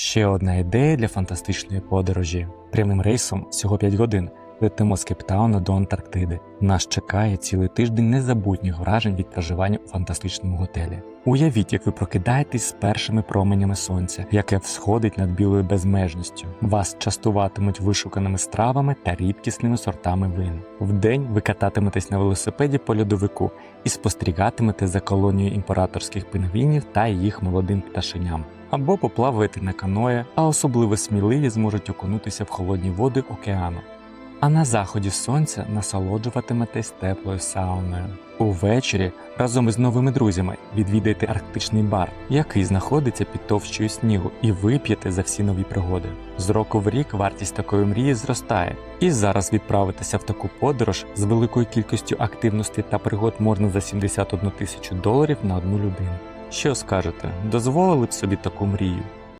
Ще одна ідея для фантастичної подорожі. Прямим рейсом всього 5 годин. Летимо з Кейптауна до Антарктиди. Нас чекає цілий тиждень незабутніх вражень від проживання у фантастичному готелі. Уявіть, як ви прокидаєтесь з першими променями сонця, яке всходить над білою безмежністю. Вас частуватимуть вишуканими стравами та рідкісними сортами вин. Вдень ви кататиметесь на велосипеді по льодовику і спостерігатимете за колонією імператорських пінгвінів та їх молодим пташеням. Або поплаваєте на каное, а особливо сміливі зможуть окунутися в холодні води океану. А на заході сонця насолоджуватиметесь теплою сауною. Увечері разом із новими друзями відвідайте арктичний бар, який знаходиться під товщою снігу, і вип'єте за всі нові пригоди. З року в рік вартість такої мрії зростає, і зараз відправитися в таку подорож з великою кількістю активностей та пригод можна за 71 тисячу доларів на одну людину. Що скажете, дозволили б собі таку мрію?